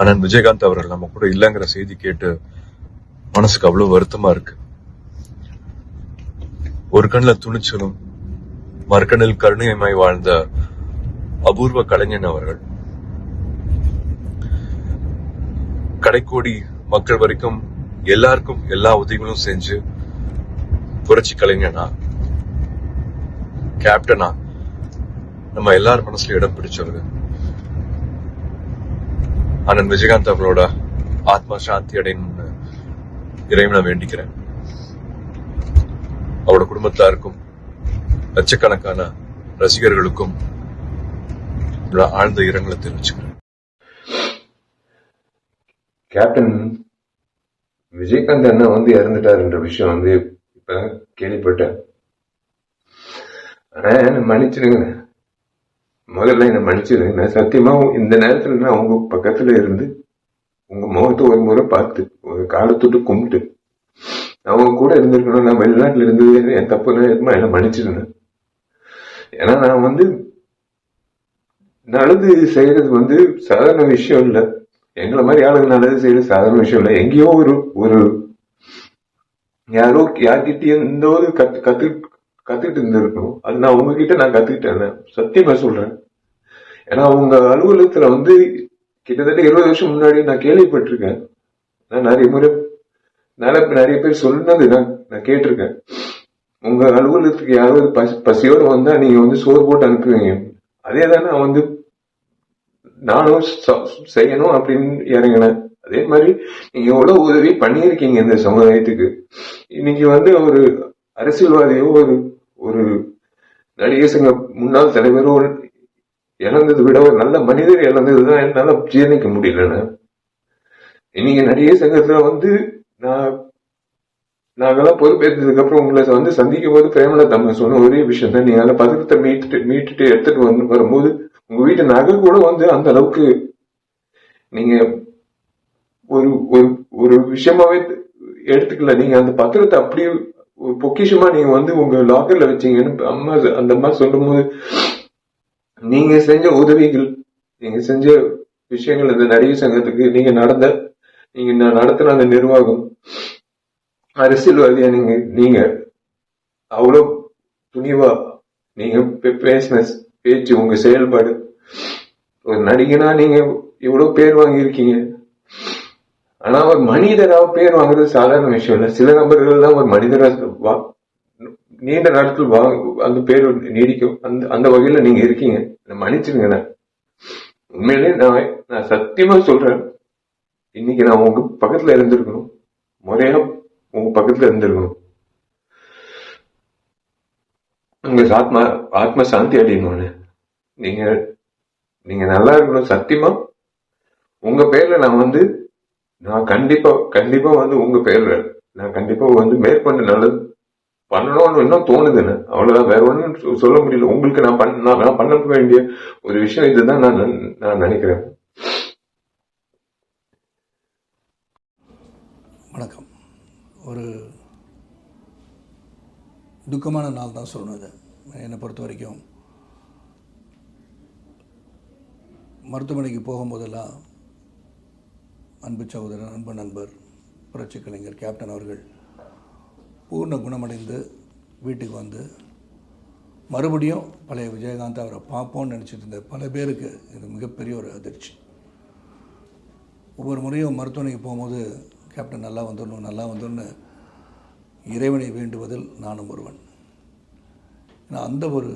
அண்ணன் விஜயகாந்த் அவர்கள் நம்ம கூட இல்லைங்கிற செய்தி கேட்டு மனசுக்கு அவ்வளவு வருத்தமா இருக்கு. ஒரு கண்ணில் துணிச்சலும் மறுக்கண்ணில் கருணையமாய் வாழ்ந்த அபூர்வ கலைஞன் அவர்கள். கடைக்கோடி மக்கள் வரைக்கும் எல்லாருக்கும் எல்லா உதவிகளும் செஞ்சு புரட்சி கலைஞனா கேப்டனா நம்ம எல்லார் மனசுல இடம் பிடிச்சவர்கள் அண்ணன் விஜயகாந்த் அவர்களோட ஆத்மா சாந்தி அடையணும்னு இறைவனை வேண்டிக்கிறேன். அவரோட குடும்பத்தாருக்கும் லட்சக்கணக்கான ரசிகர்களுக்கும் ஆழ்ந்த இரங்கலை தெரிவிச்சுக்கிறேன். கேப்டன் விஜயகாந்த் அண்ணா வந்து இறந்துட்டாருன்ற விஷயம் வந்து இப்பதான் கேள்விப்பட்டேன். ஆனா என்ன மன்னிச்சிடுங்க. முதல்ல என்ன மன்னிச்சிரு நான் சத்தியமா இந்த நேரத்துல நான் உங்க பக்கத்துல இருந்து உங்க முகத்தை ஒரு முறை பார்த்து ஒரு காலத்துட்டு கும்பிட்டு அவங்க கூட இருந்திருக்கணும். நான் வெளிநாட்டுல இருந்தது என் தப்பு என்ன மன்னிச்சிருந்தேன் ஏன்னா நான் வந்து நல்லது செய்யறது வந்து சாதாரண விஷயம் இல்ல. எங்களை மாதிரி ஆளுங்க நல்லது செய்யறது சாதாரண விஷயம் இல்ல. எங்கேயோ ஒரு ஒரு யாரோ யார்கிட்டயும் இந்த ஒரு கத்து கத்து கத்துக்கிட்டு இருந்திருக்கணும் அது நான் உங்ககிட்ட நான் கத்துக்கிட்டேன். சத்தியமா சொல்றேன். ஏன்னா உங்க அலுவலகத்துல வந்து கிட்டத்தட்ட இருபது வருஷம் முன்னாடி நான் கேள்விப்பட்டிருக்கேன். நான் நிறைய முறை நிறைய நிறைய பேர் சொன்னது நான் நான் கேட்டிருக்கேன். உங்க அலுவலகத்துக்கு யாராவது பசி வந்தா நீங்க வந்து சோறு போட்டு அனுப்புவீங்க. அதே தான் நான் வந்து நானும் செய்யணும் அப்படின்னு இறங்கினேன். அதே மாதிரி நீங்க எவ்வளவு உதவி பண்ணியிருக்கீங்க இந்த சமுதாயத்துக்கு. இன்னைக்கு வந்து ஒரு அரசியல்வாதியோ ஒரு ஒரு நடிகர் சங்க முன்னாள் தலைவரோ இழந்ததை விட ஒரு நல்ல மனிதர் இழந்ததுதான் என்னால ஜீரணிக்க முடியலன்னு இன்னைக்கு நடிகர் சங்கத்துல வந்து நான் நாங்கெல்லாம் பொறுப்பேற்றதுக்கு அப்புறம் உங்களை வந்து சந்திக்கும் போது பிரேமலா தமிழ் சொன்ன ஒரே விஷயம் தான் நீங்க அந்த பதக்கத்தை மீட்டுட்டு மீட்டுட்டு எடுத்துட்டு வந்து வரும்போது உங்க வீட்டு நகை கூட வந்து அந்த அளவுக்கு நீங்க ஒரு ஒரு ஒரு விஷயமாவே எடுத்துக்கல. நீங்க அந்த பத்திரத்தை அப்படியே ஒரு பொக்கிஷமா நீங்க வந்து உங்க லாக்கர்ல வச்சீங்கன்னு அம்மா அந்த அம்மா சொல்லும்போது நீங்க செஞ்ச உதவிகள் நீங்க செஞ்ச விஷயங்கள் இந்த நடிகர் சங்கத்துக்கு நீங்க நடந்த நீங்க நான் நடத்தின அந்த நிர்வாகம் அரசியல்வாதியா நீங்க நீங்க அவ்வளவு துணிவா நீங்க பேசின பேச்சு உங்க செயல்பாடு. ஒரு நடிகனா நீங்க இவ்வளவு பேர் வாங்கியிருக்கீங்க. ஆனா ஒரு மனிதரா பேர் வாங்குறது சாதாரண விஷயம் இல்ல. சில நபர்கள் தான் ஒரு மனிதரா வா- நீண்ட நாட்கள் வா அந்த பேர் நீடிக்கும். அந்த அந்த வகையில நீங்க இருக்கீங்க. என்னை மன்னிச்சிருங்க உண்மையிலே நான் நான் சத்தியமா சொல்றேன். இன்னைக்கு நான் உங்க பக்கத்துல இருந்திருக்கணும். முறையா உங்க பக்கத்துல இருந்திருக்கணும். உங்க ஆத்மா ஆத்ம சாந்தி அடையணும்னு. நீங்க நீங்க நல்லா இருக்கணும். சத்தியமா? உங்க பேர்ல நான் வந்து நான் கண்டிப்பா கண்டிப்பா வந்து உங்க பேர்ல நான் கண்டிப்பா வந்து மேற்கொண்டு நல்லது பண்ணணும்னு இன்னும் தோணுதுன்னு. அவ்வளவுதான். வேற ஒண்ணும் சொல்ல முடியல. உங்களுக்கு நான் பண்ண நான் பண்ண வேண்டிய ஒரு விஷயம் இதுதான் நான் நன்- நான் நினைக்கிறேன். வணக்கம். ஒரு துக்கமான நாள் தான் சொல்லணும் இது. என்னை பொறுத்த வரைக்கும். மருத்துவமனைக்கு போகும்போதெல்லாம் அன்பு சகோதரர் அன்பு நண்பர் புரட்சி கலைஞர் கேப்டன் அவர்கள் பூர்ண குணமடைந்து வீட்டுக்கு வந்து மறுபடியும் பழைய விஜயகாந்த் அவரை பார்ப்போம்னு நினச்சிட்டு இருந்த பல பேருக்கு இது மிகப்பெரிய ஒரு அதிர்ச்சி. ஒவ்வொரு முறையும் மருத்துவமனைக்கு போகும்போது கேப்டன் நல்லா வந்துடணும் நல்லா வந்துடணும்னு இறைவனை வேண்டுவதில் நானும் ஒருவன். ஏன்னா அந்த ஒரு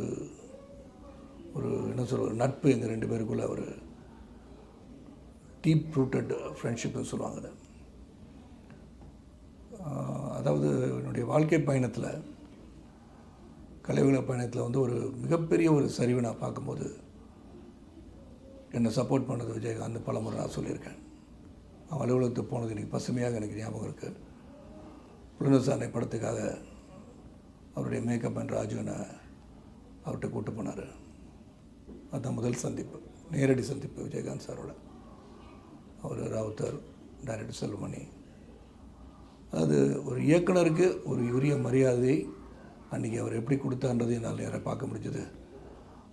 ஒரு என்ன சொல்கிற நட்பு எங்கள் ரெண்டு பேருக்குள்ள ஒரு டீப் ரூட்டட் ஃப்ரெண்ட்ஷிப்னு சொல்லுவாங்க அதாவது என்னுடைய வாழ்க்கை பயணத்தில் கலைவுல பயணத்தில் வந்து ஒரு மிகப்பெரிய ஒரு சரிவை நான் பார்க்கும்போது என்னை சப்போர்ட் பண்ணது விஜயகாந்த் பலமுறை நான் சொல்லியிருக்கேன். அவன் அலுவலகத்துக்கு போனது எனக்கு பசுமையாக எனக்கு ஞாபகம் இருக்குது புலனசாரணை படத்துக்காக அவருடைய மேக்கப் அண்ட் ராஜுவனை அவர்கிட்ட கூப்பிட்டு போனார். அதுதான் முதல் சந்திப்பு நேரடி சந்திப்பு விஜயகாந்த் சாரோட. அவர் ராவுத்தர் டைரக்டர் செல்வமணி. அது ஒரு இயக்குனருக்கு ஒரு உரிய மரியாதை அன்றைக்கி அவர் எப்படி கொடுத்தான்றது என்னால் நேராக பார்க்க முடிஞ்சது.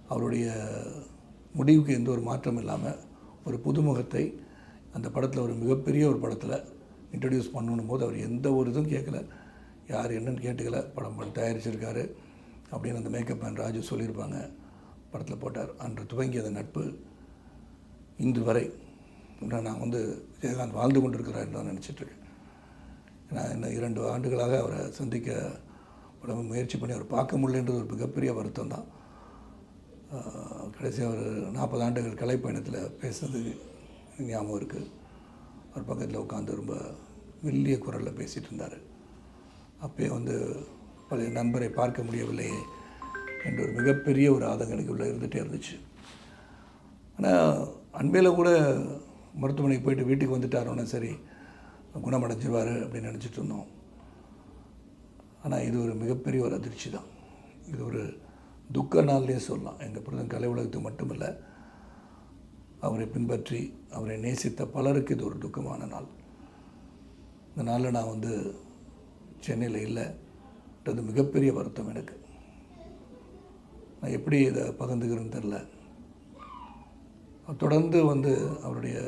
அவருடைய முடிவுக்கு எந்த ஒரு மாற்றம் இல்லாமல் ஒரு புதுமுகத்தை அந்த படத்தில் ஒரு மிகப்பெரிய ஒரு படத்தில் இன்ட்ரடியூஸ் பண்ணணும் போது அவர் எந்த ஒரு இதுவும் கேட்கல. யார் என்னன்னு கேட்டுக்கல. படம் பண்ணி தயாரிச்சிருக்காரு அப்படின்னு அந்த மேக்கப் மேன் ராஜு சொல்லியிருப்பாங்க. படத்தில் போட்டார். அன்று துவங்கிய அந்த நட்பு. இன்று வரை நான் வந்து விஜயகாந்த் வாழ்ந்து கொண்டிருக்கிறார் தான் நினச்சிட்ருக்கேன் நான் இன்னும் இரண்டு ஆண்டுகளாக அவரை சந்திக்க உடம்பு முயற்சி பண்ணி அவர் பார்க்க முடியலன்றது ஒரு மிகப்பெரிய வருத்தம் தான். கடைசியாக ஒரு நாற்பது ஆண்டுகள் கலைப்பயணத்தில் பேசுனது ஞாபகம் இருக்குது அவர் பக்கத்தில் உட்காந்து ரொம்ப மெல்லிய குரலில் பேசிகிட்டு இருந்தார். அப்போயே வந்து பழைய நண்பரை பார்க்க முடியவில்லையே என்ற ஒரு மிகப்பெரிய ஒரு ஆதங்கம் எனக்கு உள்ளே இருந்துகிட்டே இருந்துச்சு. ஆனால் அண்மையில் கூட மருத்துவமனைக்கு போயிட்டு வீட்டுக்கு வந்துட்டாரோன்னா சரி குணமடைஞ்சிருவார் அப்படின்னு நினச்சிட்டு இருந்தோம். ஆனால் இது ஒரு மிகப்பெரிய ஒரு அதிர்ச்சி தான். இது ஒரு துக்க நாள்னே சொல்லலாம். எங்கள் பிரதம் கலை உலகத்துக்கு மட்டுமல்ல அவரை பின்பற்றி அவரை நேசித்த பலருக்கு இது ஒரு துக்கமான நாள். இந்த நாளில் நான் வந்து சென்னையில் இல்லைன்றது மிகப்பெரிய வருத்தம் எனக்கு. நான் எப்படி இதை பகிர்ந்துக்கிறேன்னு தெரில தொடர்ந்து வந்து அவருடைய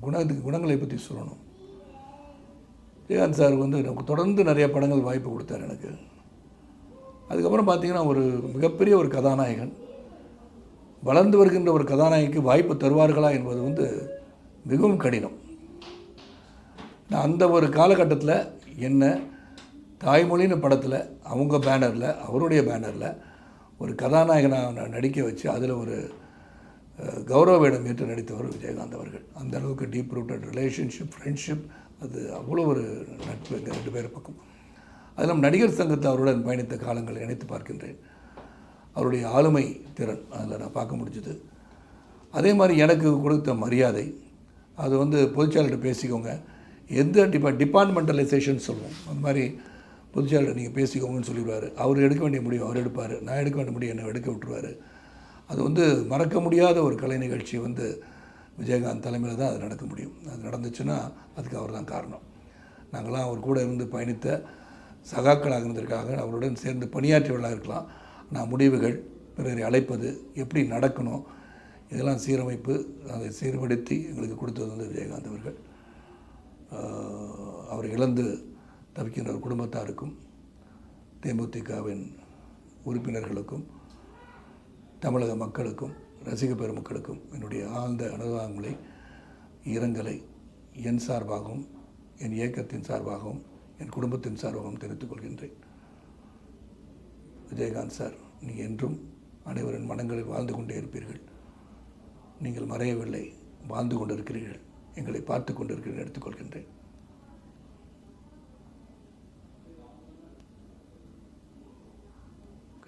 குண குணங்களை பற்றி சொல்லணும். விஜயகாந்த் சார் வந்து எனக்கு தொடர்ந்து நிறைய படங்கள் வாய்ப்பு கொடுத்தார் எனக்கு. அதுக்கப்புறம் பார்த்தீங்கன்னா ஒரு மிகப்பெரிய ஒரு கதாநாயகன். வளர்ந்து வருகின்ற ஒரு கதாநாயகிக்கு வாய்ப்பு தருவார்களா என்பது வந்து மிகவும் கடினம். நான் அந்த ஒரு காலகட்டத்தில் என்ன தாய்மொழின்னு படத்தில் அவங்க பேனரில் அவருடைய பேனரில் ஒரு கதாநாயகனாக நான் நடிக்க வச்சு அதில் ஒரு கௌரவ வேடம் ஏற்று நடித்தவர் விஜயகாந்த் அவர்கள். அந்த அளவுக்கு டீப் ரூட்டட் ரிலேஷன்ஷிப் ஃப்ரெண்ட்ஷிப் அது அவ்வளோ ஒரு நட்பு எங்கள் ரெண்டு பேர் பக்கம். அதெல்லாம் நடிகர் சங்கத்தில் அவருடன் பயணித்த காலங்களை நினைத்து பார்க்கின்றேன். அவருடைய ஆளுமை திறன் அதில் நான் பார்க்க முடிஞ்சது. அதே மாதிரி எனக்கு கொடுத்த மரியாதை அது வந்து பொதுச்செயலர்கிட்ட பேசிக்கோங்க. எந்த டிபா டிபார்ட்மெண்டலைசேஷன் சொல்லுவோம். அந்த மாதிரி பொதுச்செயலர் நீங்கள் பேசிக்கோங்கன்னு சொல்லிடுவார். அவர் எடுக்க வேண்டிய முடிவு அவர் எடுப்பார். நான் எடுக்க வேண்டிய முடிவு என்னை எடுக்க விட்டுருவார். அது வந்து மறக்க முடியாத ஒரு கலை நிகழ்ச்சி வந்து விஜயகாந்த் தலைமையில் தான் அது நடக்க முடியும். அது நடந்துச்சுன்னா அதுக்கு அவர் தான் காரணம். நாங்களாம் அவர் கூட இருந்து பயணித்த சகாக்களாக இருந்திருக்காங்க அவருடன் சேர்ந்து பணியாற்றியவர்களாக இருக்கலாம். நான் முடிவுகள் பிறரை அழைப்பது எப்படி நடக்கணும் இதெல்லாம் சீரமைப்பு அதை சீர்படுத்தி எங்களுக்கு கொடுத்தது வந்து விஜயகாந்த் அவர்கள். அவர் அவரை இழந்து தவிக்கின்ற ஒரு குடும்பத்தாருக்கும் தேமுதிகவின் உறுப்பினர்களுக்கும் தமிழக மக்களுக்கும் ரசிக பெருமக்களுக்கும் என்னுடைய ஆழ்ந்த அனுதாபங்களை இரங்கலை என் சார்பாகவும் என் இயக்கத்தின் சார்பாகவும் என் குடும்பத்தின் சார்பாகவும் தெரிவித்துக் கொள்கின்றேன். விஜயகாந்த் சார் நீங்கள் என்றும் அனைவரின் மனங்களில் வாழ்ந்து கொண்டே இருப்பீர்கள். நீங்கள் மறையவில்லை வாழ்ந்து கொண்டிருக்கிறீர்கள். எங்களை பார்த்து கொண்டிருக்கிறீர்கள் எடுத்துக்கொள்கின்றேன்